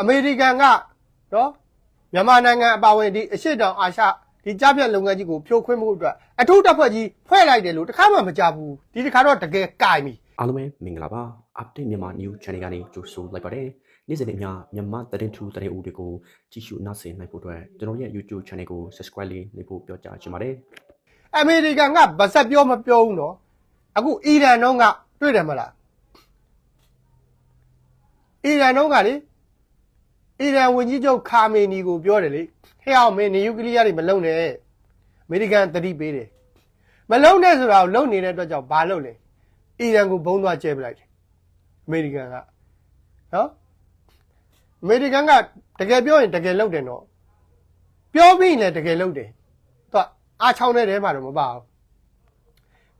အမေရိကန်ကနော်မြန်မာနိုင်ငံအပါအဝင်ဒီအရှိတောင်အာရှဒီကြားပြတ်လုပ်ငန်းကြီးကိုဖြိုခွင်းမှုအတွက်အထူးတပ်ဖွဲ့ကြီးဖွဲ့လိုက်တယ်လို့တခါမှမကြဘူးဒီတစ်ခါတော့တကယ်ကြိုင်ပြီအားလုံးပဲမင်္ဂလာပါ update မြန်မာ new channel ကနေကြိုဆိုလိုက်ပါတယ်နေ့စဉ်နဲ့အမျှမြန်မာသတင်းထူးသတင်းဦးတွေကိုကြည့်ရှုနားဆင်နိုင်ဖို့အတွက်ကျွန်တော်ရဲ့ YouTube channel ကို subscribe လေးလုပ်ဖို့ပြောကြားချင်ပါတယ်အမေရိကန်ကဗဆက်ပြောမပြောဘူးနော်အခုအီရန်တော့ကတွေ့တယ်မလားအီရန်တော့ကလေ အီရန်ဝန်ကြီးချုပ်ခါမေနီကိုပြောတယ်လေဟဲ့အောင်မင်းနျူကလ িয়ার တွေမလုံနဲ့အမေရိကန်တတိပေးတယ်မလုံနဲ့ဆိုတာကိုလုံနေတဲ့အတွက်ကြောင့်ဘာလုပ်လဲအီရန်ကိုဘုံသွားကျဲပလိုက်တယ်အမေရိကန်ကနော်အမေရိကန်ကတကယ်ပြောရင်တကယ်လုပ်တယ်နော်ပြောပြီးရင်လည်းတကယ်လုပ်တယ်တော့အားချောင်းတဲ့တဲမှာတော့မပါဘူး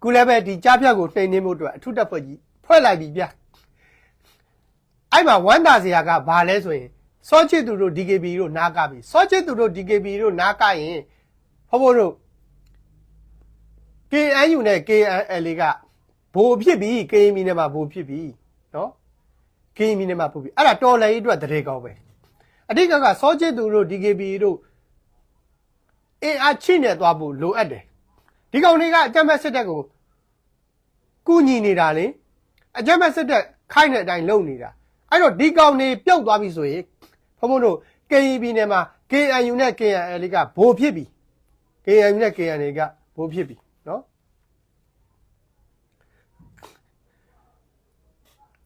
ခုလည်းပဲဒီကြားဖြတ်ကိုနှိမ်နှင်းဖို့အတွက်အထုတက်ဖွဲ့ကြီးဖွဲ့လိုက်ပြီဗျအဲ့မှာဝမ်းသာစရာကဘာလဲဆိုရင် စောချစ်သူတို့ DKB တို့နားကပြီစောချစ်သူတို့ DKB တို့နားကရင်ဖဖို့တို့ KNU နဲ့ KNL ကဘိုလ်ဖြစ်ပြီ KMB နဲ့မှာဘိုလ်ဖြစ်ပြီနော် KMB နဲ့မှာပို့ပြီအဲ့ဒါတော်လည်းအတွက်တရေကောင်းပဲအဓိကကစောချစ်သူတို့ DKB တို့အင်အားချိနေသွားဖို့လိုအပ်တယ်ဒီကောင်တွေကအကြမ်းဖက်စစ်တပ်ကိုကူညီနေတာလေအကြမ်းဖက်စစ်တပ်ခိုင်းတဲ့အတိုင်းလုပ်နေတာအဲ့တော့ဒီကောင်တွေပြုတ်သွားပြီဆိုရင် ဖုံဖုံတို့ KEB နဲ့မှာ KNU နဲ့ KNL ကဘိုးဖြစ်ပြီ KNU နဲ့ KNL ကဘိုးဖြစ်ပြီနော်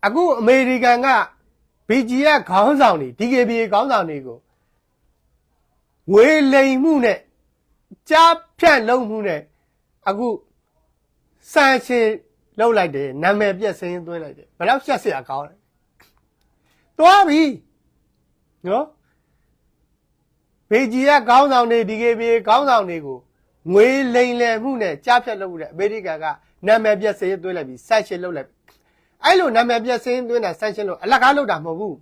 အခုအမေရိကန်က BG ရခေါင်းဆောင်တွေ DKB ခေါင်းဆောင်တွေကိုဝေလိမ်မှုနဲ့ကြားဖြန့်လုံးမှုနဲ့အခုဆန်ရှင်လောက်လိုက်တယ်နာမည်ပြက်စင်းသွင်းလိုက်တယ်ဘယ်တော့ရှက်စရာကောင်းလဲသွားပြီ နော်ဘေဂျီကခေါင်းဆောင်တွေဒီကေဘီခေါင်းဆောင်တွေကိုငွေလိမ်လည်မှုနဲ့ကြားဖြတ်လုပ်မှုတဲ့အမေရိကန်ကနာမည်ပြက်စင်းသွင်းလိုက်ပြီစံရှင်လောက်လိုက်ပြီအဲ့လိုနာမည်ပြက်စင်းသွင်းတာစံရှင်လို့အလကားလုပ်တာမဟုတ်ဘူး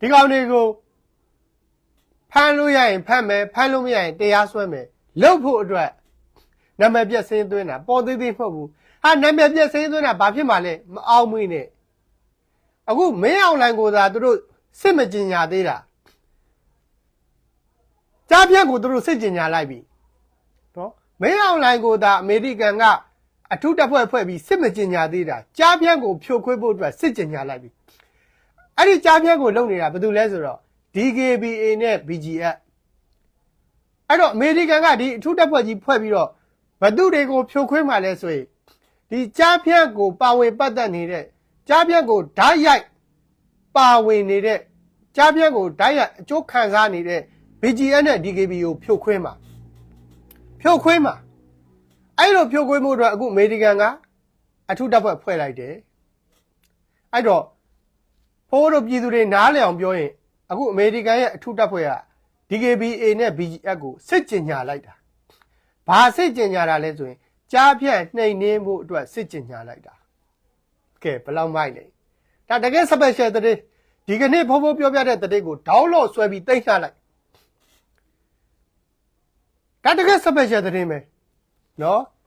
ဒီကောင်တွေကိုဖမ်းလို့ရရင်ဖမ်းမယ်ဖမ်းလို့မရရင်တရားစွဲမယ်လုတ်ဖို့အတွက်နာမည်ပြက်စင်းသွင်းတာပေါ်သေးသေးမဟုတ်ဘူးဟာနာမည်ပြက်စင်းသွင်းတာဘာဖြစ်မှလဲမအောင်မွေးနဲ့ အခုမင်းအောင်လိုင်ကိုသာသူတို့စစ်မကျင်ညာသေးတာကြားပြက်ကိုသူတို့စစ်ကျင်ညာလိုက်ပြီနော်မင်းအောင်လိုင်ကိုသာအမေရိကန်ကအထူးတပ်ဖွဲ့ဖွဲ့ပြီးစစ်မကျင်ညာသေးတာကြားပြက်ကိုဖြိုခွင်းဖို့အတွက်စစ်ကျင်ညာလိုက်ပြီအဲ့ဒီကြားပြက်ကိုလုပ်နေတာဘာလို့လဲဆိုတော့ DKBA နဲ့ BGF အဲ့တော့အမေရိကန်ကဒီအထူးတပ်ဖွဲ့ကြီးဖွဲ့ပြီးတော့ဘသူတွေကိုဖြိုခွင်းမှလဲဆိုရင်ဒီကြားဖြတ်ကိုပါဝင်ပတ်သက်နေတဲ့ ကြားဖြတ်ကိုဓာတ်ရိုက်ပါဝင်နေတဲ့ကြားဖြတ်ကိုဓာတ်ရိုက်အကျိုးခံစားနေတဲ့ BGF နဲ့ DKB ကိုဖြိုခွင်းမှာဖြိုခွင်းမှာအဲ့လိုဖြိုခွင်းမှုအတွက်အခုအမေရိကန်ကအထူးတပ်ဖွဲ့ဖွဲ့လိုက်တယ်အဲ့တော့ဖိုးတို့ပြည်သူတွေနားလည်အောင်ပြောရင်အခုအမေရိကန်ရဲ့အထူးတပ်ဖွဲ့က DKBA နဲ့ BGF ကိုစစ်ကျင်ညာလိုက်တာ။ဘာစစ်ကျင်ညာတာလဲဆိုရင်ကြားဖြတ်နှိမ်နှင်းဖို့အတွက်စစ်ကျင်ညာလိုက်တာ။ ကဲဘယ်လောက်မိုက်လဲ။ဒါတကယ် special တဲ့ဒီကနေ့ဖိုးဖိုးပြောပြတဲ့တဲ့ကို download ဆွဲပြီးတိတ်ချလိုက်။ဒါတကယ် special တဲ့ပဲ။နော်။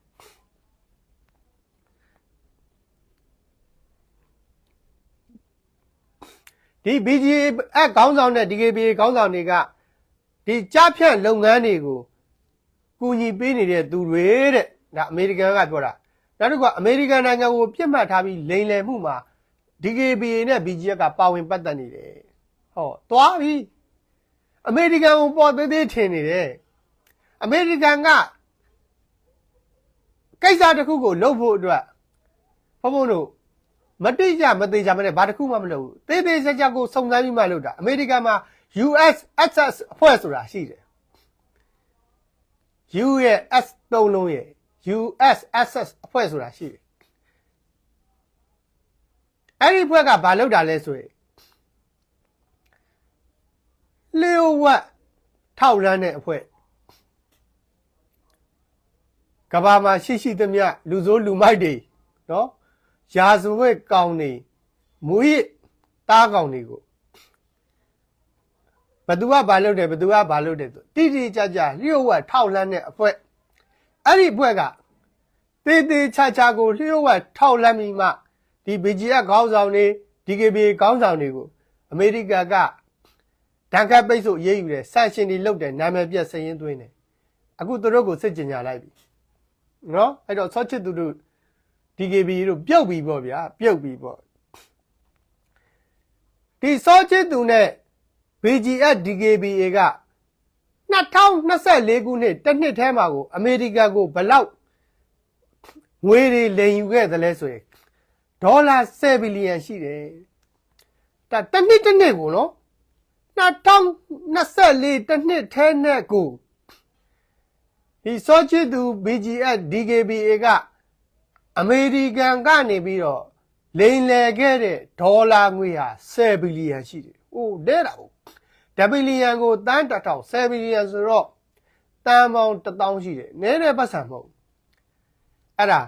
ဒီ BGA အခေါင်းဆောင်တဲ့ DKBA ခေါင်းဆောင်တွေကဒီကြားဖြတ်လုပ်ငန်းတွေကိုကူညီပေးနေတဲ့သူတွေတဲ့ဒါအမေရိကန်ကပြောတာ နောက်တစ်ခုကအမေရိကန်နိုင်ငံကိုပြစ်မှတ်ထားပြီးလိန်လည်မှုမှာ DKBA နဲ့ BGF ကပါဝင်ပတ်သက်နေတယ်ဟောသွားပြီအမေရိကန်ကိုပေါ်သေးသေးထင်နေတယ်အမေရိကန်ကကိစ္စတစ်ခုကိုလုပ်ဖို့အတွက်ဘုံဘုံတို့မတိကျမသေးကြမနဲ့ဘာတစ်ခုမှမလုပ်ဘူးသေးသေးချာချာကိုစုံစမ်းပြီးမှလုပ်တာအမေရိကန်မှာ US access အဖွဲ့ဆိုတာရှိတယ် U ရဲ့ S သုံးလုံးရဲ့ US access အဖွဲ့ဆိုတာရှိတယ်အဲ့ဒီအဖွဲ့ကဘာလုပ်တာလဲဆိုရင်လျှို့ဝှက်ထောက်လန်းတဲ့အဖွဲ့ကဘာမှာရှိရှိသမျှလူဆိုးလူမိုက်တွေနော်ရာဇဝတ်ကောင်တွေမူရစ်တားကောင်တွေကိုဘသူကဘာလုပ်တယ်ဘသူကဘာလုပ်တယ်ဆိုတိတိကျကျလျှို့ဝှက်ထောက်လန်းတဲ့အဖွဲ့ အဲ့ဒီအဖွဲ့ကတေးသေးချာချာကိုလျှို့ဝှက်ထောက်လန်းပြီးမှဒီ BGF ခေါင်းဆောင်တွေ DKB ကောင်းဆောင်တွေကိုအမေရိကန်ကဒဏ်ခတ်ပိတ်ဆို့ရေးယူတယ်ဆန့်ရှင်တွေလုပ်တယ်နာမည်ပြက်စည်ရင်းသွင်းတယ်အခုသူတို့ကိုစစ်ကြင်ညာလိုက်ပြီနော်အဲ့တော့ဆော့ချစ်သူတို့ DKB တို့ပြုတ်ပြီပေါ့ဗျာပြုတ်ပြီပေါ့ဒီဆော့ချစ်သူနဲ့ BGF DKBA က 2024ခုနှစ်တစ်နှစ်ထဲမှာကိုအမေရိကန်ကိုဘလောက်ငွေတွေလိမ်ယူခဲ့သလဲဆိုရင်ဒေါ်လာ7ဘီလီယံရှိတယ်ဒါတစ်နှစ်တစ်နှစ်ကိုနော်2024တစ်နှစ်ထဲနဲ့ကိုဒီစောချစ်သူ BGS DKBA ကအမေရိကန်ကနေပြီးတော့လိမ်လည်ခဲ့တဲ့ဒေါ်လာငွေဟာ10ဘီလီယံရှိတယ်။အိုးလဲတာပေါ့ 1ဘီလီယံကိုတန်းတစ်ထောင်10ဘီလီယံဆိုတော့တန်ပေါင်း1000ရှိတယ်နည်းတဲ့ပတ်စံမဟုတ်အဲ့ဒါ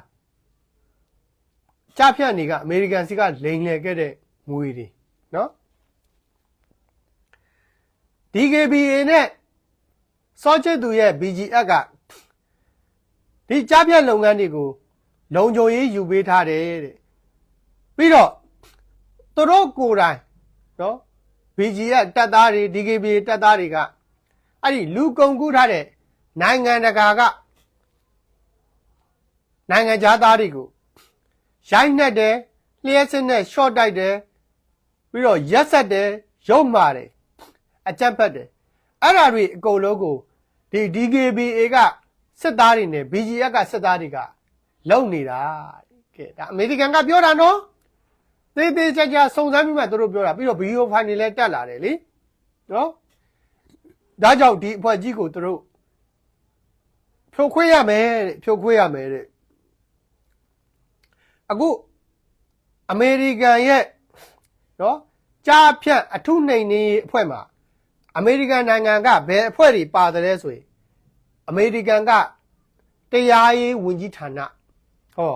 ကြဖြန့်နေကအမေရိကန်စီကလိန်လေခဲ့တဲ့ငွေတွေနော် DKBA နဲ့စောချစ်သူရဲ့ BGF ကဒီကြားပြတ်လုပ်ငန်းတွေကို လုံခြုံရေးယူပေးထားတယ်တဲ့ပြီးတော့သူတို့ကိုယ်တိုင်နော် BGF တပ်သားတွေ DKB တပ်သားတွေကအဲ့ဒီလူကုန်ကူးထားတဲ့နိုင်ငံတကာကနိုင်ငံသားတွေကိုရိုက်နှက်တယ်လျှက်စစ်နဲ့ short တိုက်တယ်ပြီးတော့ရက်ဆက်တယ်ရုပ်မာတယ်အကြက်ဖက်တယ်အဲ့ဓာတွေအကုန်လုံးကိုဒီ DKBA ကစစ်သားတွေနဲ့ BGF ကစစ်သားတွေကလုံနေတာကဲဒါအမေရိကန်ကပြောတာနော် သေးသေးချာချာစုံစမ်းပြီးမှသူတို့ပြောတာပြီးတော့ဗီဒီယိုဖိုင်တွေလည်းတက်လာတယ်လေနော်ဒါကြောင့်ဒီအဖွဲ့ကြီးကိုသူတို့ဖြိုခွေးရမယ်တဲ့ဖြိုခွေးရမယ်တဲ့အခုအမေရိကန်ရဲ့နော်ကြားဖြတ်အထုနှိမ်နေအဖွဲ့မှာအမေရိကန်နိုင်ငံကဘယ်အဖွဲ့တွေပါတယ်လဲဆိုရင်အမေရိကန်ကတရားရေးဝန်ကြီးဌာနဟော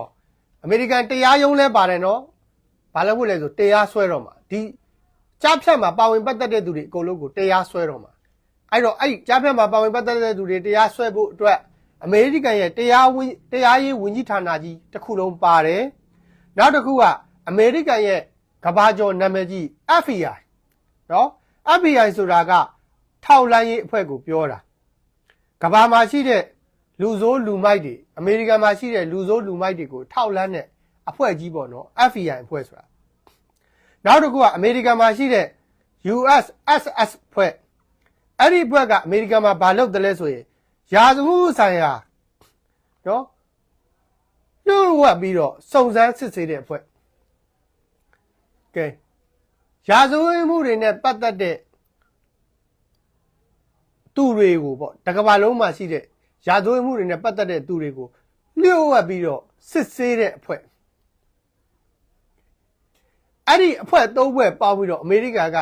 အမေရိကန်တရားရုံးလဲပါတယ်နော် ဘာလို့ဖို့လဲဆိုတရားဆွဲတော့မှာဒီကြားဖြတ်မှာပါဝင်ပတ်သက်တဲ့သူတွေအကုန်လုံးကိုတရားဆွဲတော့မှာအဲ့တော့အဲ့ကြားဖြတ်မှာပါဝင်ပတ်သက်တဲ့သူတွေတရားဆွဲဖို့အတွက်အမေရိကန်ရဲ့တရားဝင်တရားရေးဝန်ကြီးဌာနကြီးတစ်ခုလုံးပါတယ်နောက်တစ်ခုကအမေရိကန်ရဲ့ကဘာကျော်နာမည်ကြီး FBI နော် FBI ဆိုတာက ထောက်လိုင်းရေးအဖွဲ့ကိုပြောတာကဘာမှာရှိတဲ့လူဆိုးလူမိုက်တွေအမေရိကန်မှာရှိတဲ့လူဆိုးလူမိုက်တွေကိုထောက်လန်းတဲ့အဖွဲ့ကြီးပေါ့နော် FBI အဖွဲ့ဆိုတာ နောက်တစ်ခုကအမေရိကန်မှာရှိတဲ့ USSS ဖွဲ့အဲ့ဒီအဖွဲ့ကအမေရိကန်မှာဘာလုပ်တယ်လဲဆိုရင်ရာဇဝတ်ဆိုင်ရာနော်နှုတ်ဝက်ပြီးတော့စုံစမ်းစစ်ဆေးတဲ့အဖွဲ့ကဲရာဇဝတ်မှုတွေနဲ့ပတ်သက်တဲ့သူတွေကိုပေါ့တကဘာလုံးမှာရှိတဲ့ရာဇဝတ်မှုတွေနဲ့ပတ်သက်တဲ့သူတွေကိုလျှို့ဝှက်ပြီးတော့စစ်ဆေးတဲ့အဖွဲ့ အဲ့ဒီအဖွဲ့သုံးဖွဲ့ပေါင်းပြီးတော့အမေရိကန်က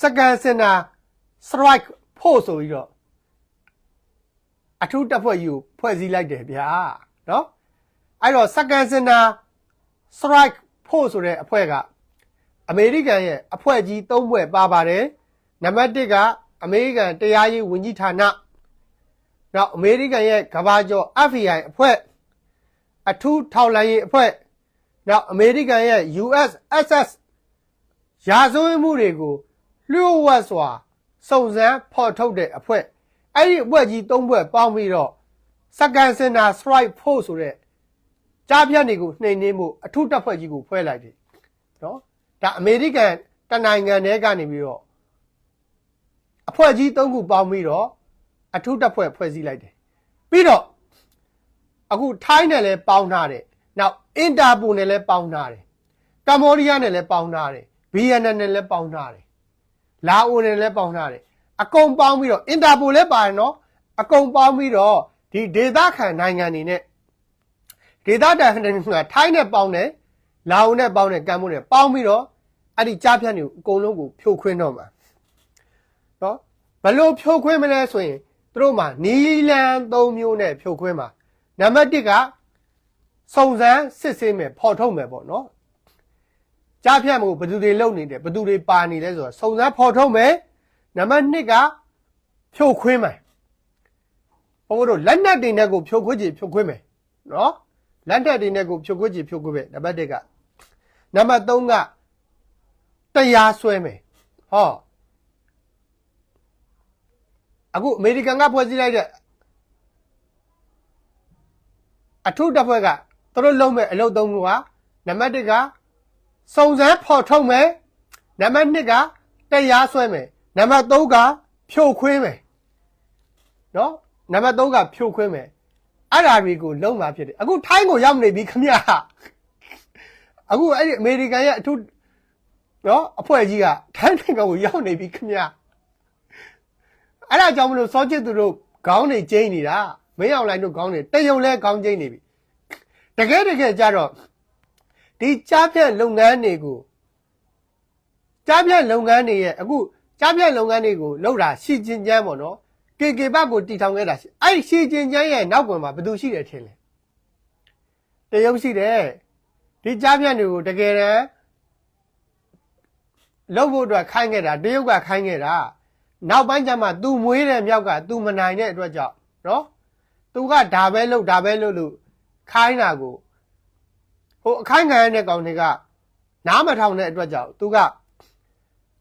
စကန်စင်နာ strike ဖို့ဆိုပြီးတော့အထူးတပ်ဖွဲ့ကြီးကိုဖွဲ့စည်းလိုက်တယ်ဗျာနော်အဲ့တော့စကန်စင်နာ strike ဖို့ဆိုတဲ့အဖွဲ့ကအမေရိကန်ရဲ့အဖွဲ့ကြီး၃ဖွဲ့ပါပါတယ်နံပါတ်1ကအမေရိကန်တရားရေးဝန်ကြီးဌာနနောက်အမေရိကန်ရဲ့ကဘာကျော် FBI အဖွဲ့ အထူးထောက်လှမ်းရေးအဖွဲ့နောက်အမေရိကန်ရဲ့ USSS ရာဇဝတ်မှုတွေကိုလျှို့ဝှက်စွာစုံစမ်းဖော်ထုတ်တဲ့အဖွဲ့အဲ့ဒီအဖွဲ့ကြီး၃ဖွဲ့ပေါင်းပြီးတော့စကန်စင်နာ strike force ဆိုတဲ့ကြားဖြတ်တွေကိုနှိမ်နင်းမှုအထူးတပ်ဖွဲ့ကြီးကိုဖွဲ့လိုက်တယ်နော်ဒါအမေရိကန်တနိုင်ငံတည်းကနေပြီးတော့အဖွဲ့ကြီး၃ခုပေါင်းပြီးတော့အထူးတပ်ဖွဲ့ဖွဲ့စည်းလိုက်တယ်ပြီးတော့ အခုထိုင်းနဲ့လည်းပေါင်းထားတယ်နောက်အင်တာပိုနဲ့လည်းပေါင်းထားတယ်ကမ္ဘောဒီးယားနဲ့လည်းပေါင်းထားတယ်ဗီယက်နမ်နဲ့လည်းပေါင်းထားတယ်လာအိုနဲ့လည်းပေါင်းထားတယ်အကုန်ပေါင်းပြီးတော့အင်တာပိုလည်းပါတယ်နော်အကုန်ပေါင်းပြီးတော့ဒီဒေသခံနိုင်ငံတွေနဲ့ဒေသတန်ကထိုင်းနဲ့ပေါင်းတယ်လာအိုနဲ့ပေါင်းတယ်ကမ္ဘောနဲ့ပေါင်းပြီးတော့အဲ့ဒီကြားဖြတ်တွေကိုအကုန်လုံးကိုဖြိုခွင်းတော့မှာနော်ဘလို့ဖြိုခွင်းမလဲဆိုရင်သူတို့မှာနီလန်၃မျိုးနဲ့ဖြိုခွင်းမှာ နံပါတ်1ကစုံစမ်းစစ်ဆေးမယ်ဖော်ထုတ်မယ်ပေါ့နော်ကြားဖြတ်မှုဘယ်သူတွေလုပ်နေတယ်ဘယ်သူတွေပါနေလဲဆိုတော့စုံစမ်းဖော်ထုတ်မယ်နံပါတ်2ကဖြိုခွင်းမယ်ဘုန်းဘုတို့လက်နက်တင်တဲ့ကိုဖြိုခွင်းကြည့်ဖြိုခွင်းမယ်နော်လက်တက်တွေနဲ့ကိုဖြုတ်ခွက်ကြည့်ဖြုတ်ခွက်ပဲနံပါတ်1ကနံပါတ်3ကတရားဆွဲမယ်ဟောအခုအမေရိကန်ကဖွဲ့စည်းလိုက်တဲ့ အထုတပ်ဖွဲ့ကသူတို့လုံးမဲ့အလုပ်သုံးခုကနံပါတ်1ကစုံစမ်းဖော်ထုတ်မယ်နံပါတ်2ကတရားဆွဲမယ်နံပါတ်3ကဖြိုခွင်းမယ်နော်နံပါတ်3ကဖြိုခွင်းမယ်အဲ့ဓာတွေကိုလုံးမှာဖြစ်တယ်အခုထိုင်းကိုရောက်နေပြီခမရအခုအဲ့ဒီအမေရိကန်ရဲ့အထုနော်အဖွဲ့ကြီးကထိုင်းနိုင်ငံကိုရောက်နေပြီခမရအဲ့ဒါကြောင့်မလို့စောချစ်သူတို့ခေါင်းတွေကျင်းနေတာ မင်းအောင်လိုင်းတို့ခေါင်းတွေတယုံလဲခေါင်းကျင်းနေပြီတကယ်တကယ်ကြတော့ဒီကြားဖြတ်လုပ်ငန်းတွေကိုကြားဖြတ်လုပ်ငန်းတွေရဲ့အခုကြားဖြတ်လုပ်ငန်းတွေကိုလုပ်တာရှီကျင်ကျန်းပေါ့နော်ကေကေဘကိုတီထောင်ခဲ့တာရှိအဲ့ဒီရှီကျင်ကျန်းရဲ့နောက်ကွယ်မှာဘယ်သူရှိတယ်ထင်လဲတရုတ်ရှိတယ်ဒီကြားဖြတ်တွေကိုတကယ်တမ်းလုပ်ဖို့အတွက်ခိုင်းခဲ့တာတရုတ်ကခိုင်းခဲ့တာနောက်ပိုင်းကျမှ तू မွေးတဲ့မြောက်က तू မနိုင်တဲ့အတွက်ကြောင့်နော် သူကဒါပဲလုပ်ဒါပဲလုပ်လို့ခိုင်းတာကိုဟိုအခိုင်ခံရတဲ့ကောင်တွေကနားမထောင်တဲ့အတွက်ကြောင့်သူက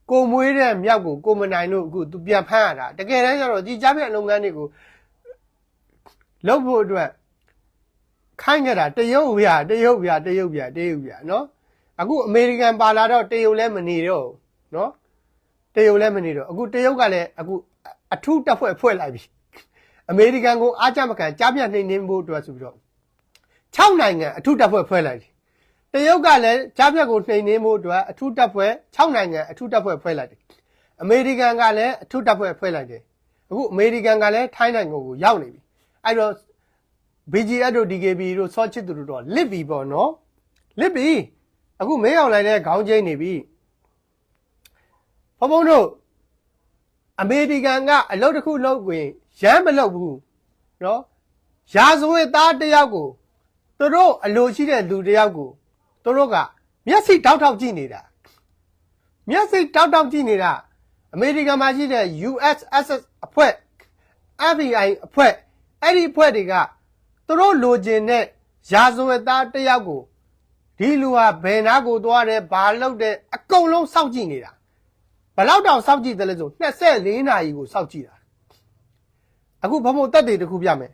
ကိုမွေးတဲ့မြောက်ကိုကိုမနိုင်လို့အခုသူပြန်ဖမ်းရတာတကယ်တမ်းကျတော့ဒီကြားပြန်လုပ်ငန်းတွေကိုလုပ်ဖို့အတွက်ခိုင်းကြတာတရုတ်ဗျာတရုတ်ဗျာတရုတ်ဗျာတရုတ်ဗျာနော်အခုအမေရိကန်ပါလာတော့တရုတ်လည်းမနေတော့နော်တရုတ်လည်းမနေတော့အခုတရုတ်ကလည်းအခုအထုတက်ဖွဲ့ဖွဲ့လိုက်ပြီ အမေရိကန်ကိုအားကြမကန်ကြားပြနှိမ့်နှင်းဖို့အတွက်ဆိုပြီးတော့6နိုင်ငံအထူးတပ်ဖွဲ့ဖွဲ့လိုက်တယ်တရုတ်ကလည်းကြားပြကိုနှိမ့်နှင်းဖို့အတွက်အထူးတပ်ဖွဲ့6နိုင်ငံအထူးတပ်ဖွဲ့ဖွဲ့လိုက်တယ်အမေရိကန်ကလည်းအထူးတပ်ဖွဲ့ဖွဲ့လိုက်တယ်အခုအမေရိကန်ကလည်းထိုင်းနိုင်ငံကိုရောက်နေပြီအဲ့တော့ BGS တို့ DKB တို့စောချစ်သူတို့တော့လစ်ပြီပေါ့နော်လစ်ပြီအခုမင်းအောင်လိုက်တဲ့ခေါင်းကျင်းနေပြီဘုံဘုံတို့အမေရိကန်ကအလုပ်တစ်ခုလုပ်ဝင် ရမ်းမလုပ်ဘူးနော်ရာဇဝတ်သားတစ်ယောက်ကိုသူတို့အလိုရှိတဲ့လူတစ်ယောက်ကိုသူတို့ကမျက်စိတောက်တောက်ကြည့်နေတာမျက်စိတောက်တောက်ကြည့်နေတာအမေရိကန်မှာရှိတဲ့ USSS အဖွဲ့ FBI အဖွဲ့အဲ့ဒီအဖွဲ့တွေကသူတို့လိုချင်တဲ့ရာဇဝတ်သားတစ်ယောက်ကိုဒီလူဟာဘယ်နာကိုသွားတယ်ဘာလုပ်တယ်အကုန်လုံးစောင့်ကြည့်နေတာဘယ်လောက်တောင်စောင့်ကြည့်တယ်လဲဆို24နာရီကိုစောင့်ကြည့်တာ အခုဘမို့တက်တွေတစ်ခုပြမယ်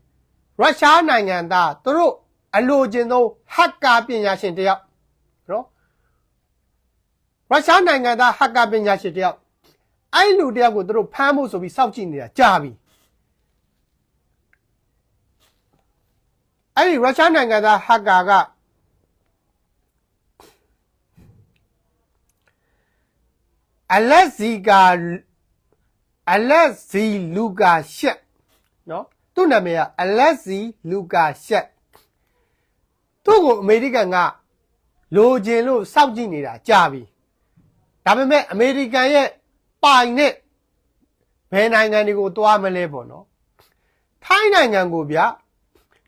ရုရှားနိုင်ငံသားသူတို့အလိုချင်ဆုံးဟက်ကာပညာရှင်တစ်ယောက်နော်ရုရှားနိုင်ငံသားဟက်ကာပညာရှင်တစ်ယောက်အဲ့လူတစ်ယောက်ကိုသူတို့ဖမ်းဖို့ဆိုပြီးစောင့်ကြည့်နေတာကြာပြီအဲ့ဒီရုရှားနိုင်ငံသားဟက်ကာကအလက်ဇီကာအလက်ဇီလူကာရှက် နော်သူ့နာမည်ကအလက်ဇီလူကာရှက်သူ့ကိုအမေရိကန်ကလိုချင်လို့စောင့်ကြည့်နေတာကြာပြီဒါပေမဲ့အမေရိကန်ရဲ့ပိုင်နဲ့ဘယ်နိုင်ငံတွေကိုတွားမလဲပေါ့နော်ထိုင်းနိုင်ငံကိုဗျ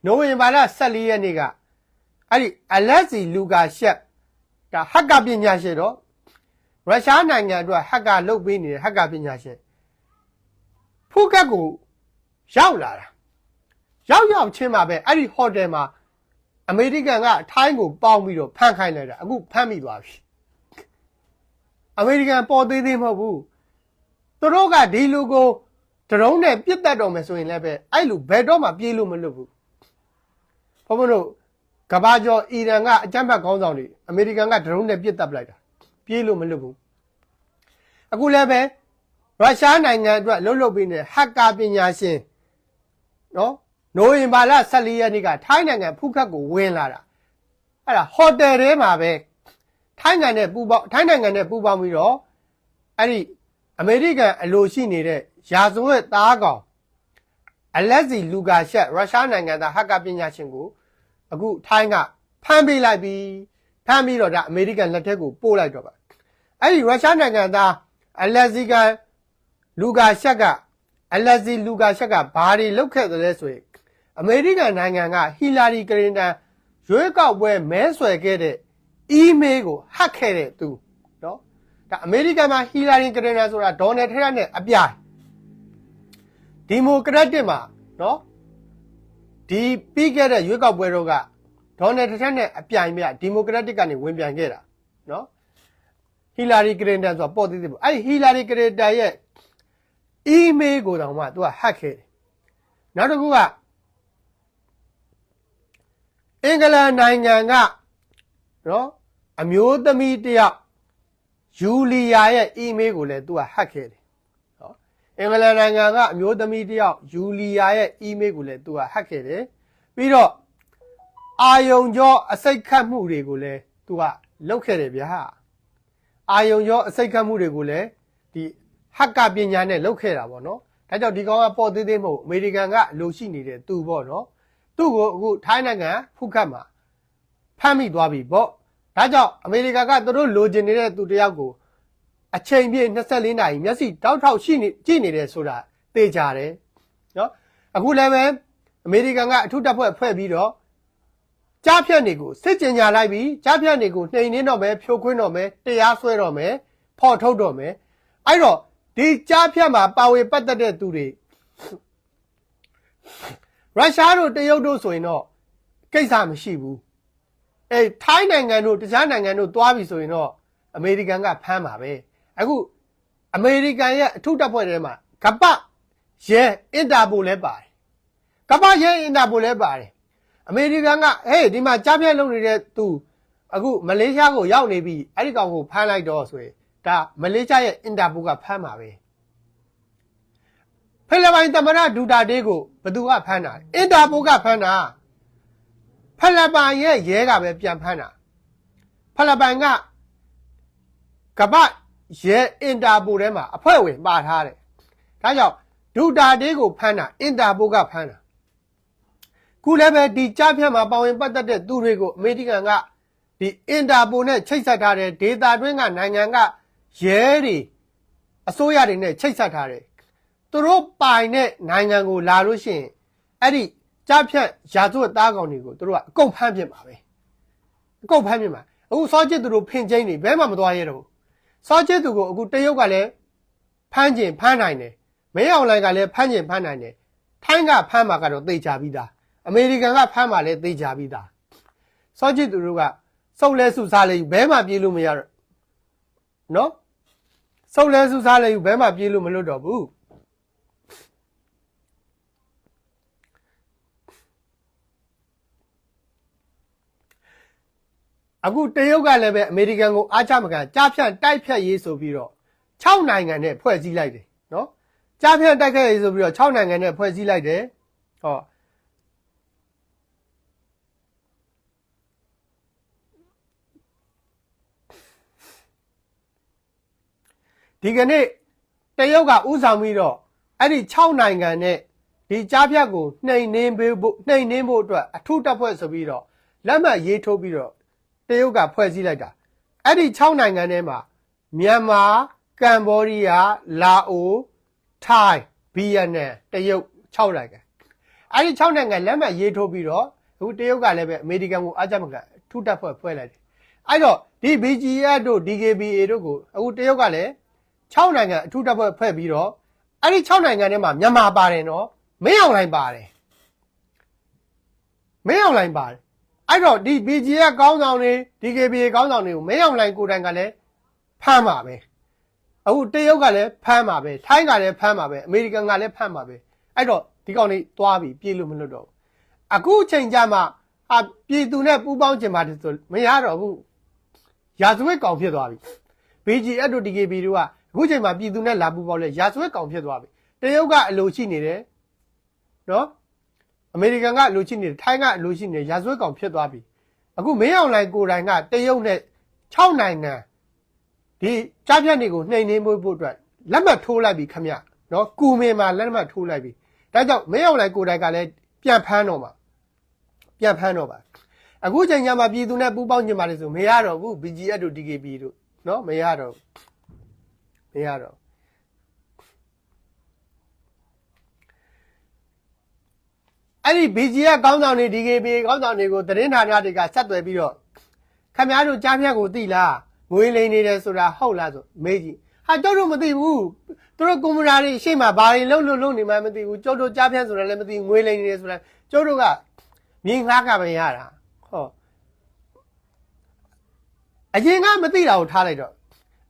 နိုဝင်ဘာလ14ရက်နေ့ကအဲ့ဒီအလက်စီလူကာရှက်ဒါဟက်ကပညာရှင်တော့ရုရှားနိုင်ငံအတွက်ဟက်ကလုတ်ပေးနေတဲ့ဟက်ကပညာရှင်ဖူးကတ်ကို ရောက်လာတာရောက်ရောက်ချင်းမှာပဲအဲ့ဒီဟိုတယ်မှာအမေရိကန်ကထိုင်းကိုပေါင်းပြီးတော့ဖမ်းခိုင်းလိုက်တာအခုဖမ်းမိသွားပြီအမေရိကန်ပေါ်သေးသေးမဟုတ်ဘူးသူတို့ကဒီလူကိုဒရုန်းနဲ့ပြစ်တတ်တော်မယ်ဆိုရင်လည်းပဲအဲ့လူဘယ်တော့မှပြေးလို့မလွတ်ဘူးဘုံဘုံတို့ကဘာကျော်အီရန်ကအကြမ်းဖက်ခေါင်းဆောင်တွေအမေရိကန်ကဒရုန်းနဲ့ပြစ်တက်ပလိုက်တာပြေးလို့မလွတ်ဘူးအခုလည်းပဲရုရှားနိုင်ငံအတွက်လှုပ်လှုပ်ပြီးနေဟက်ကာပညာရှင် နော်နိုဝင်ဘာလ14ရက်နေ့ကထိုင်းနိုင်ငံဖူးခတ်ကိုဝင်လာတာအဲ့ဒါဟိုတယ်ထဲမှာပဲထိုင်းနိုင်ငံနဲ့ပူပေါင်းထိုင်းနိုင်ငံနဲ့ပူပေါင်းပြီးတော့အဲ့ဒီအမေရိကန်အလိုရှိနေတဲ့ရာဇဝတ်သားကောင်အလက်စီလူကာရှက်ရုရှားနိုင်ငံသားဟက်ကာပညာရှင်ကိုအခုထိုင်းကဖမ်းပေးလိုက်ပြီးဖမ်းပြီးတော့ဒါအမေရိကန်လက်ထက်ကိုပို့လိုက်တော့ပါအဲ့ဒီရုရှားနိုင်ငံသားအလက်စီကန်လူကာရှက်က အလက်စီလူကာရှက်ကဘာတွေလုပ်ခဲ့သလဲဆိုရင်အမေရိကန်နိုင်ငံကဟီလာရီကလင်တန်ရွေးကောက်ပွဲမဲဆွယ်ခဲ့တဲ့အီးမေးကိုဟက်ခဲ့တဲ့သူနော်ဒါအမေရိကန်မှာဟီလာရီကလင်တန်ဆိုတာဒေါ်နယ်ထရန့်နဲ့အပြိုင်ဒီမိုကရက်တစ်မှာနော်ဒီပြီးခဲ့တဲ့ရွေးကောက်ပွဲတော့ကဒေါ်နယ်ထရန့်နဲ့အပြိုင်မြဒီမိုကရက်တစ်ကနေဝင်ပြိုင်ခဲ့တာနော်ဟီလာရီကလင်တန်ဆိုတာပေါ်သေးသေးပေါ့အဲ့ဒီဟီလာရီကလင်တန်ရဲ့ အီးမေးလ်ကိုတောင်မှသူကဟက်ခဲ့တယ်နောက်တစ်ခုကအင်္ဂလန်နိုင်ငံကနော်အမျိုးသမီးတစ်ယောက်ယူလီယာရဲ့အီးမေးလ်ကိုလည်းသူကဟက်ခဲ့တယ်နော်အင်္ဂလန်နိုင်ငံကအမျိုးသမီးတစ်ယောက်ယူလီယာရဲ့အီးမေးလ်ကိုလည်းသူကဟက်ခဲ့တယ်ပြီးတော့အာယုံကျော်အစိတ်ခတ်မှုတွေကိုလည်းသူကလုပ်ခဲ့တယ်ဗျာအာယုံကျော်အစိတ်ခတ်မှုတွေကိုလည်းဒီ ဟက်ကပညာနဲ့လုပ်ခဲ့တာပေါ့နော်ဒါကြောင့်ဒီကောင်ကပေါ့သေးသေးမဟုတ်အမေရိကန်ကအလိုရှိနေတဲ့သူပေါ့နော်သူ့ကိုအခုထိုင်းနိုင်ငံဖုခတ်မှာဖမ်းမိသွားပြီပေါ့ဒါကြောင့်အမေရိကန်ကသူတို့လိုချင်နေတဲ့သူတယောက်ကိုအချိန်ပြည့်24နာရီမျက်စိတောက်ထောက်ရှိနေကြည့်နေတယ်ဆိုတာသိကြတယ်နော်အခုလည်းပဲအမေရိကန်ကအထူးတပ်ဖွဲ့ဖွဲ့ပြီးတော့ကြားဖြတ်နေကိုစစ်ကြင်ညာလိုက်ပြီးကြားဖြတ်နေကိုနှိမ်နှင်းတော့မယ်ဖြိုခွင်းတော့မယ်တရားစွဲတော့မယ်ဖော်ထုတ်တော့မယ်အဲ့တော့ ဒီကြားဖြတ်မှာပါဝင်ပတ်သက်တဲ့သူတွေရုရှားတို့တရုတ်တို့ဆိုရင်တော့ကိစ္စမရှိဘူးအဲထိုင်းနိုင်ငံတို့တခြားနိုင်ငံတို့သွားပြီဆိုရင်တော့အမေရိကန်ကဖမ်းပါပဲအခုအမေရိကန်ရဲ့အထုတပ်ဖွဲ့ထဲမှာကပ္ပရဲအင်တာပိုလည်းပါတယ်ကပ္ပရဲအင်တာပိုလည်းပါတယ်အမေရိကန်ကဟေးဒီမှာကြားပြတ်လုပ်နေတဲ့သူအခုမလေးရှားကိုရောက်နေပြီအဲ့ဒီကောင်ကိုဖမ်းလိုက်တော့ဆိုရင် ဒါမလေးရှားရဲ့အင်တာပိုကဖမ်းပါပဲဖိလစ်ပိုင်သမ္မတဒူတာတေးကိုဘယ်သူကဖမ်းတာလဲအင်တာပိုကဖမ်းတာဖိလစ်ပိုင်ရဲ့ရဲကပဲပြန်ဖမ်းတာဖိလစ်ပိုင်ကကပ္ပရဲအင်တာပိုထဲမှာအဖွဲ့ဝင်ပါထားတယ်ဒါကြောင့်ဒူတာတေးကိုဖမ်းတာအင်တာပိုကဖမ်းတာခုလည်းပဲဒီကြားဖြတ်မှာပါဝင်ပတ်သက်တဲ့သူတွေကိုအမေရိကန်ကဒီအင်တာပိုနဲ့ချိတ်ဆက်ထားတဲ့ဒေတာတွင်းကနိုင်ငံက ရဲတွေအစိုးရတွေနဲ့ချိတ်ဆက်ထားတယ်သူတို့ပိုင်တဲ့နိုင်ငံကိုလာလို့ရှိရင်အဲ့ဒီကြားဖြတ်ရာဇဝတ်သားကောင်တွေကိုသူတို့ကအကုန်ဖမ်းပြစ်မှာပဲအကုန်ဖမ်းပြစ်မှာအခုစောချစ်သူတို့ဖင်ချင်းနေဘဲမှမသွားရတော့ဘူးစောချစ်သူကိုအခုတရုတ်ကလည်းဖမ်းကျင်ဖမ်းနိုင်တယ်မင်းအောင်လိုင်ကလည်းဖမ်းကျင်ဖမ်းနိုင်တယ်ထိုင်းကဖမ်းမှာကတော့သိကြပြီးသားအမေရိကန်ကဖမ်းမှလည်းသိကြပြီးသားစောချစ်သူတို့ကစုပ်လဲစုစားလဲယူဘဲမှပြေးလို့မရတော့နော် စုပ်လဲစုစားလဲယူဘဲမှပြေးလို့မလွတ်တော့ဘူးအခုတရုတ်ကလည်းပဲအမေရိကန်ကိုအားချမကန်ကြားဖြန့်တိုက်ဖြတ်ရေးဆိုပြီးတော့6နိုင်ငံနဲ့ဖွဲ့စည်းလိုက်တယ်နော်ကြားဖြန့်တိုက်ခတ်ရေးဆိုပြီးတော့6နိုင်ငံနဲ့ဖွဲ့စည်းလိုက်တယ်ဟော ဒီကနေ့တရုတ်ကဥဆောင်ပြီးတော့အဲ့ဒီ6နိုင်ငံနဲ့ဒီကြားဖြတ်ကိုနှိမ်နှင်းပေးဖို့နှိမ်နှင်းဖို့အတွက်အထူးတပ်ဖွဲ့ဆိုပြီးတော့လက်မှတ်ရေးထိုးပြီးတော့တရုတ်ကဖွဲ့စည်းလိုက်တာအဲ့ဒီ6နိုင်ငံထဲမှာမြန်မာကမ်ဘောဒီးယားလာအိုထိုင်းဗီယက်နမ်တရုတ်6နိုင်ငံအဲ့ဒီ6နိုင်ငံလက်မှတ်ရေးထိုးပြီးတော့အခုတရုတ်ကလည်းပဲအမေရိကန်ကိုအားကြမကန်အထူးတပ်ဖွဲ့ဖွဲ့လိုက်တယ်အဲ့တော့ဒီ BGF တို့ DKBA တို့ကိုအခုတရုတ်ကလည်း 6နိုင်ငံအထူးတပ်ဖွဲ့ဖွဲ့ပြီးတော့အဲ့ဒီ6နိုင်ငံထဲမှာမြန်မာပါတယ်နော်မင်းအောင်လိုင်းပါတယ်မင်းအောင်လိုင်းပါတယ်အဲ့တော့ဒီ BG ရဲ့ကောင်းဆောင်တွေ DKBA ကောင်းဆောင်တွေကိုမင်းအောင်လိုင်းကိုယ်တိုင်ကလည်းဖမ်းပါပဲအခုတရုတ်ကလည်းဖမ်းပါပဲထိုင်းကလည်းဖမ်းပါပဲအမေရိကန်ကလည်းဖမ်းပါပဲအဲ့တော့ဒီကောင်လေးသွားပြီပြေးလို့မလွတ်တော့ဘူးအခုချိန်ကြမှာအာပြည်သူနဲ့ပူးပေါင်းကျင်ပါတယ်ဆိုမရတော့ဘူးရာဇဝတ်ကောင်ဖြစ်သွားပြီ BGF တို့ DKB တို့က အခုချိန်မှာပြည်သူနဲ့လာပူပေါင်းလဲရာဇဝတ်ကောင်ဖြစ်သွားပြီတရုတ်ကအလိုရှိနေတယ်နော်အမေရိကန်ကအလိုရှိနေတယ်ထိုင်းကအလိုရှိနေတယ်ရာဇဝတ်ကောင်ဖြစ်သွားပြီအခုမင်းအောင်လှိုင်ကိုယ်တိုင်ကတရုတ်နဲ့6နိုင်ငံဒီကြားဖြတ်နေကိုနှိမ်နှင်းဖို့ဖို့အတွက်လက်မှတ်ထိုးလိုက်ပြီခမရနော်ကူမင်မှာလက်မှတ်ထိုးလိုက်ပြီဒါကြောင့်မင်းအောင်လှိုင်ကိုယ်တိုင်ကလည်းပြန်ဖမ်းတော့မှာပြန်ဖမ်းတော့ပါအခုချိန်ညမှာပြည်သူနဲ့ပူးပေါင်းညင်ပါတယ်ဆိုမရတော့ဘူး BGF တို့ DKB တို့နော်မရတော့ဘူး မရတော့အဲ့ဒီ BGF ကောင်းဆောင်တွေ DKB ကောင်းဆောင်တွေကိုသတင်းဌာနတွေကဆက်သွယ်ပြီးတော့ခမရတို့ကြားဖြတ်ကိုသိလားငွေလိမ်နေတယ်ဆိုတာဟုတ်လားဆိုမေးကြည့်ဟာကျုပ်တို့မသိဘူးသူတို့ကွန်ပျူတာတွေရှေ့မှာဘာတွေလုံးလုံးလုံးနေမှမသိဘူးကျုပ်တို့ကြားဖြတ်ဆိုတာလည်းမသိဘူးငွေလိမ်နေတယ်ဆိုတာကျုပ်တို့ကမြင်ငှားကပဲရတာဟဟောအရင်ကမသိတာကိုထားလိုက်တော့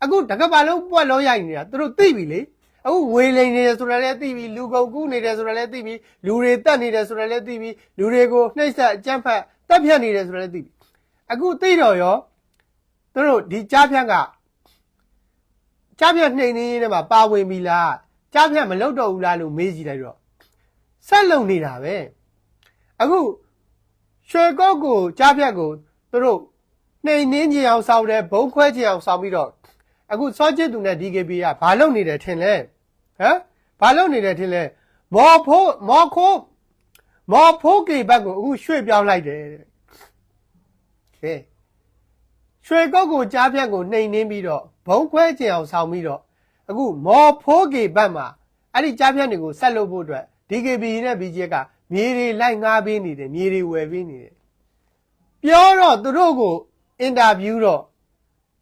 အခုတကဘာလုံးပွက်လုံးရိုက်နေတာသူတို့သိပြီလေအခုငွေလိမ်နေတယ်ဆိုတာလည်းသိပြီလူကုန်ကူးနေတယ်ဆိုတာလည်းသိပြီလူတွေတက်နေတယ်ဆိုတာလည်းသိပြီလူတွေကိုနှိမ့်ဆက်အကြမ်းဖက်တက်ဖြတ်နေတယ်ဆိုတာလည်းသိပြီအခုသိတော့ရောသူတို့ဒီကြားဖြတ်ကကြားဖြတ်နှိမ်နေရင်းနဲ့မှာပါဝင်ပြီလားကြားဖြတ်မလုပ်တော့ဘူးလားလို့မေးကြည့်လိုက်တော့ဆက်လုံနေတာပဲအခုရွှေကောက်ကိုကြားဖြတ်ကိုသူတို့နှိမ်နှင်းကြအောင်စောင်းတယ်ဘုံခွဲကြအောင်စောင်းပြီးတော့ အခုစောချစ်သူနဲ့ DKB ကဘာလုပ်နေတယ်ထင်လဲဟမ်ဘာလုပ်နေတယ်ထင်လဲမော်ဖိုးမော်ခိုးမော်ဖိုးကေဘက်ကိုအခုရွှေ့ပြောင်းလိုက်တယ်တဲ့ကဲရွှေကောက်ကိုကြားဖြတ်ကိုနှိမ်နှင်းပြီးတော့ဘုံခွဲကြအောင်စောင်းပြီးတော့အခုမော်ဖိုးကေဘက်မှာအဲ့ဒီကြားဖြတ်တွေကိုဆက်လုပ်ဖို့အတွက် DKB နဲ့ BGF ကမြေတွေလိုက်ငားပေးနေတယ်မြေတွေဝယ်ပေးနေတယ်ပြောတော့သူတို့ကိုအင်တာဗျူးတော့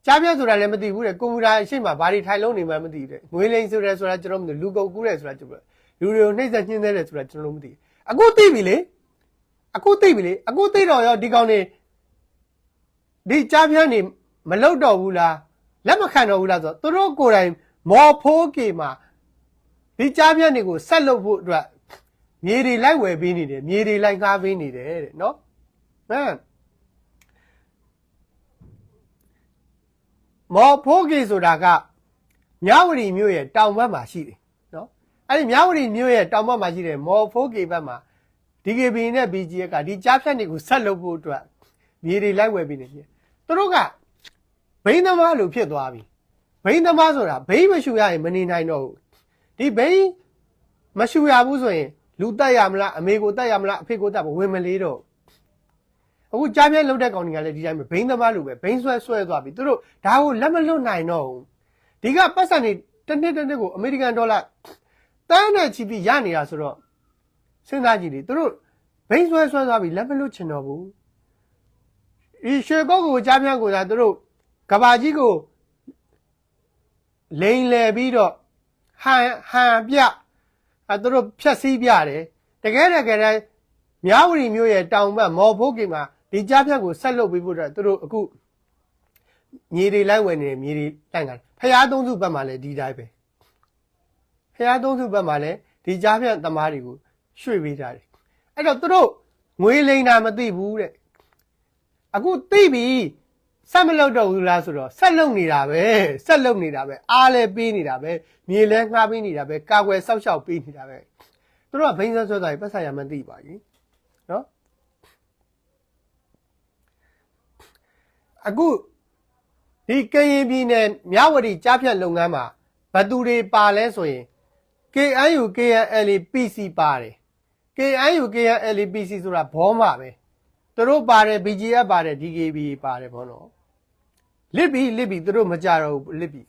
ကြားပြဆိုတာလည်းမသိဘူးတဲ့ကွန်ပျူတာအရှိမဘာတွေထိုင်လုံးနေမှမသိဘူးတဲ့ငွေလိမ်ဆိုရဲဆိုတာကျွန်တော်မသိဘူးလူကုန်ကူးတယ်ဆိုတာကျွန်တော်လူတွေကိုနှိမ့်ဆက်ညှင်းသေးတယ်ဆိုတာကျွန်တော်မသိဘူးအခုသိပြီလေအခုသိပြီလေအခုသိတော့ရောဒီကောင်နေဒီကြားပြနေမလုတ်တော့ဘူးလားလက်မခံတော့ဘူးလားဆိုတော့သူတို့ကိုယ်တိုင်မော်ဖိုးကေမှာဒီကြားပြနေကိုဆက်လုပ်ဖို့အတွက်မြေတွေလိုက်ဝယ်ပေးနေတယ်မြေတွေလိုက်ငှားပေးနေတယ်တဲ့နော်ဟမ် မော်ဖိုးကေဆိုတာကမြဝတီမြို့ရဲ့တောင်ဘက်မှာရှိတယ်နော်အဲ့ဒီမြဝတီမြို့ရဲ့တောင်ဘက်မှာရှိတယ်မော်ဖိုးကေဘက်မှာ DKB နဲ့ BGF ကဒီကြားဖြတ်နေကိုဆက်လုပ်ဖို့အတွက်မြေတွေလိုက်ဝယ်ပေးနေတယ်သူတို့ကဘိန်းသမားလိုဖြစ်သွားပြီဘိန်းသမားဆိုတာဘိန်းမရှူရရင်မနေနိုင်တော့ဘူးဒီဘိန်းမရှူရဘူးဆိုရင်လူတက်ရမလားအမေကိုတက်ရမလားအဖေကိုတက်ဝင်မလေးတော့ အခုကြားပြဲလောက်တဲ့ကောင်တွေကလည်းဒီတိုင်းပဲဘိန်းသမားလိုပဲဘိန်းဆွဲဆွဲသွားပြီသူတို့ဒါကိုလက်မလွတ်နိုင်တော့ဘူးဒီကပတ်စံနေတစ်နှစ်တစ်နှစ်ကိုအမေရိကန်ဒေါ်လာတန်းနဲ့ချီပြီးရနေတာဆိုတော့စဉ်းစားကြည့်လေသူတို့ဘိန်းဆွဲဆွဲသွားပြီလက်မလွတ်ချင်တော့ဘူးဒီရွှေကောက်ကိုကြားပြဲကိုသာသူတို့ကဘာကြီးကိုလိန်လေပြီးတော့ဟန်ဟန်ပြအဲသူတို့ဖြက်စီးပြတယ်တကယ်တကယ်တည်းမြဝတီမြို့ရဲ့တောင်ဘက်မော်ဖိုးကင်မှာ ဒီကြားဖြတ်ကိုဆက်လုပ်ပြီးဖို့အတွက်သူတို့အခုမြေတွေလိုက်ဝင်နေတယ်မြေတွေလိုက်တာဖျားသုံးစုဘက်မှာလည်းဒီတိုင်းပဲဖျားသုံးစုဘက်မှာလည်းဒီကြားဖြတ်သမားတွေကိုရွှေ့ပေးကြတယ်အဲ့တော့သူတို့ငွေလိန်တာမသိဘူးတဲ့အခုသိပြီဆက်မလုပ်တော့ဘူးလားဆိုတော့ဆက်လုပ်နေတာပဲဆက်လုပ်နေတာပဲအားလဲပေးနေတာပဲမြေလဲငှားပေးနေတာပဲကာကွယ်စောက်ရှောက်ပေးနေတာပဲသူတို့ကဘိန်းဆွဲဆွဲသွားပြီပတ်ဆိုင်ရမသိပါဘူးနော် အခုဒီကရင်ပြည်နယ်မြဝတီကြားဖြတ်လုပ်ငန်းမှာဘသူတွေပါလဲဆိုရင် KNU KNL PC ပါတယ် KNU KNL PC ဆိုတာဘောမှာပဲသူတို့ပါတယ် BGF ပါတယ် DKB ပါတယ်ဘောနော်လစ်ပြီလစ်ပြီသူတို့မကြတော့ဘူးလစ်ပြီ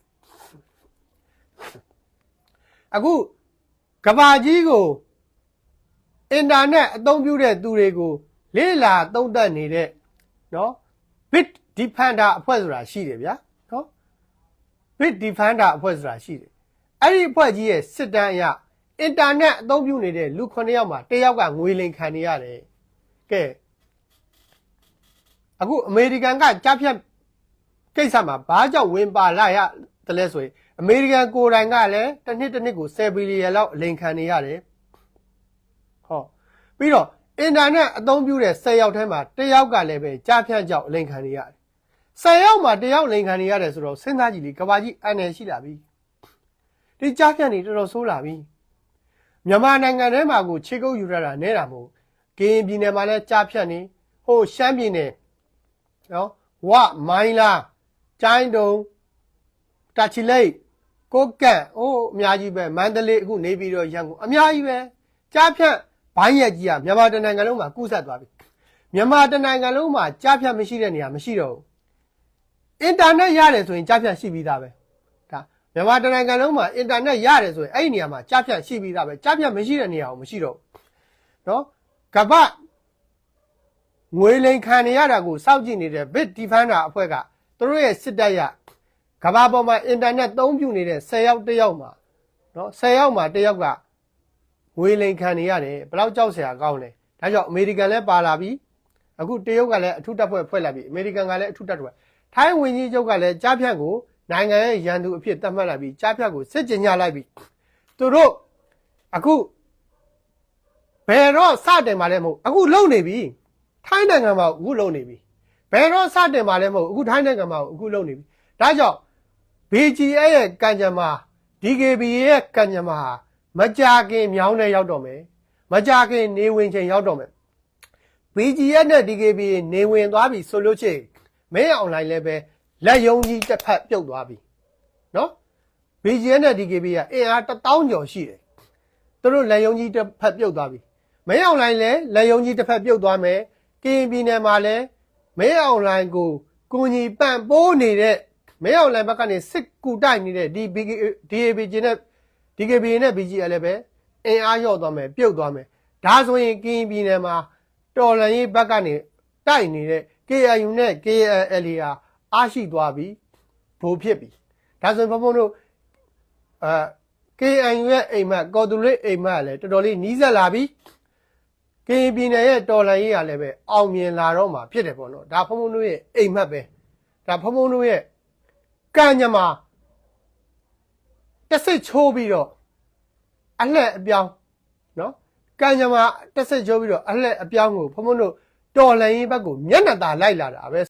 အခုကဘာကြီးကိုအင်တာနက်အသုံးပြုတဲ့သူတွေကို လေ့လာသုံးသပ်နေတဲ့နော် bit defender အဖွဲ့ဆိုတာရှိတယ်ဗျာနော် bit defender အဖွဲ့ဆိုတာရှိတယ်အဲ့ဒီအဖွဲ့ကြီးရဲ့စစ်တမ်းအရအင်တာနက်အသုံးပြုနေတဲ့လူ9ယောက်မှာတစ်ယောက်ကငွေလိမ်ခံနေရတယ်ကဲအခုအမေရိကန်ကကြားဖြတ်ကိစ္စမှာဘာကြောင့်ဝင်ပါလာရတလဲဆိုရင်အမေရိကန်ကိုယ်တိုင်ကလည်းတစ်နှစ်တစ်နှစ်ကို10ဘီလီယံလောက်အလိမ်ခံနေရတယ်ဟောပြီးတော့အင်တာနက်အသုံးပြုတဲ့10ယောက်ထဲမှာတစ်ယောက်ကလည်းပဲကြားဖြတ်ကြောင့်အလိမ်ခံနေရတယ် 10ယောက်မှာတစ်ယောက်အလိမ်ခံနေရတယ်ဆိုတော့စဉ်းစားကြည့်လေကဘာကြီးအန်နယ်ရှိလာပြီဒီကြားဖြတ်နေတော်တော်ဆိုးလာပြီမြန်မာနိုင်ငံထဲမှာကိုခြေကုပ်ယူရတာနဲတာမဟုတ်ကရင်ပြည်နယ်မှာလည်းကြားဖြတ်နေဟိုရှမ်းပြည်နယ်နော်ဝမိုင်းလာကျိုင်းတုံတာချီလိတ်ကိုကန့်အိုးအများကြီးပဲမန္တလေးအခုနေပြီးတော့ရန်ကုန်အများကြီးပဲကြားဖြတ်ဘိုင်းရက်ကြီးကမြန်မာတနိုင်ငံလုံးမှာကူးဆက်သွားပြီမြန်မာတနိုင်ငံလုံးမှာကြားဖြတ်မရှိတဲ့နေရာမရှိတော့ဘူး အင်တာနက်ရတယ်ဆိုရင်ကြားဖြတ်ရှိပြီးသားပဲဒါမြန်မာတနိုင်ငံလုံးမှာအင်တာနက်ရတယ်ဆိုရင်အဲ့ဒီနေရာမှာကြားဖြတ်ရှိပြီးသားပဲကြားဖြတ်မရှိတဲ့နေရာကိုမရှိတော့ဘူးနော်ကပ္ပငွေလိန်ခံနေရတာကိုစောင့်ကြည့်နေတဲ့ Bit Defender အဖွဲ့ကသူတို့ရဲ့စစ်တပ်ရကဘာပေါ်မှာအင်တာနက်သုံးပြုနေတဲ့10ယောက်တစ်ယောက်မှာနော်10ယောက်မှာတစ်ယောက်ကငွေလိန်ခံနေရတယ်ဘယ်တော့ကြောက်စရာကောင်းလဲဒါကြောင့်အမေရိကန်လည်းပါလာပြီအခုတရုတ်ကလည်းအထူးတပ်ဖွဲ့ဖွဲ့လိုက်ပြီအမေရိကန်ကလည်းအထူးတပ်ဖွဲ့ ထိုင်းဝန်ကြီးချုပ်ကလည်းကြားဖြတ်ကိုနိုင်ငံရဲ့ရန်သူအဖြစ်သတ်မှတ်လိုက်ပြီးကြားဖြတ်ကိုစစ်ကြင်ညလိုက်ပြီးသူတို့အခုဘယ်တော့စတင်မှာလဲမဟုတ်အခုလုံနေပြီထိုင်းနိုင်ငံမှာအခုလုံနေပြီဘယ်တော့စတင်မှာလဲမဟုတ်အခုထိုင်းနိုင်ငံမှာအခုလုံနေပြီဒါကြောင့် BGA ရဲ့ကံကြမ္မာ DKB ရဲ့ကံကြမ္မာမကြခင်မြောင်းနဲ့ရောက်တော့မယ်မကြခင်နေဝင်ချိန်ရောက်တော့မယ် BGA နဲ့ DKB နေဝင်သွားပြီဆိုလို့ချင်း မင်းအွန်လိုင်းလည်းပဲလက်ယုံကြီးတစ်ဖက်ပြုတ်သွားပြီနော် BGA နဲ့ DKB ကအင်အား1000ကျော်ရှိတယ်သူတို့လက်ယုံကြီးတစ်ဖက်ပြုတ်သွားပြီမင်းအွန်လိုင်းလည်းလက်ယုံကြီးတစ်ဖက်ပြုတ်သွားမယ်ကရင်ပြည်နယ်မှာလည်းမင်းအွန်လိုင်းကိုကိုညီပန့်ပိုးနေတဲ့မင်းအွန်လိုင်းဘက်ကနေစစ်ကူတိုက်နေတဲ့ဒီ DAB ကျင်းနဲ့ DKB နဲ့ BGA လည်းပဲအင်အားလျော့သွားမယ်ပြုတ်သွားမယ်ဒါဆိုရင်ကရင်ပြည်နယ်မှာတော်လန်ရေးဘက်ကနေတိုက်နေတဲ့ KIU နဲ့ KLA ဟာအားရှိသွားပြီဘိုးဖြစ်ပြီဒါဆိုရင်ဘုံဘုံတို့အဲ KIU ရဲ့အိမ်မက်ကော်တူလေးအိမ်မက်လည်းတော်တော်လေးနီးစပ်လာပြီ KN ပြည်နယ်ရဲ့တော်လန်ရေးကလည်းပဲအောင်မြင်လာတော့မှာဖြစ်တယ်ပေါ့နော်ဒါဘုံဘုံတို့ရဲ့အိမ်မက်ပဲဒါဘုံဘုံတို့ရဲ့ကံညမှာတစ်စစ်ချိုးပြီးတော့အလှက်အပြောင်းနော်ကံကြမ္မာတက်ဆက်ကြောပြီးတော့အလှက်အပြောင်းကိုဖုံဖုံတို့ တော်လန်ရေးဘက်ကိုမျက်နှာသာလိုက်လာတာပဲ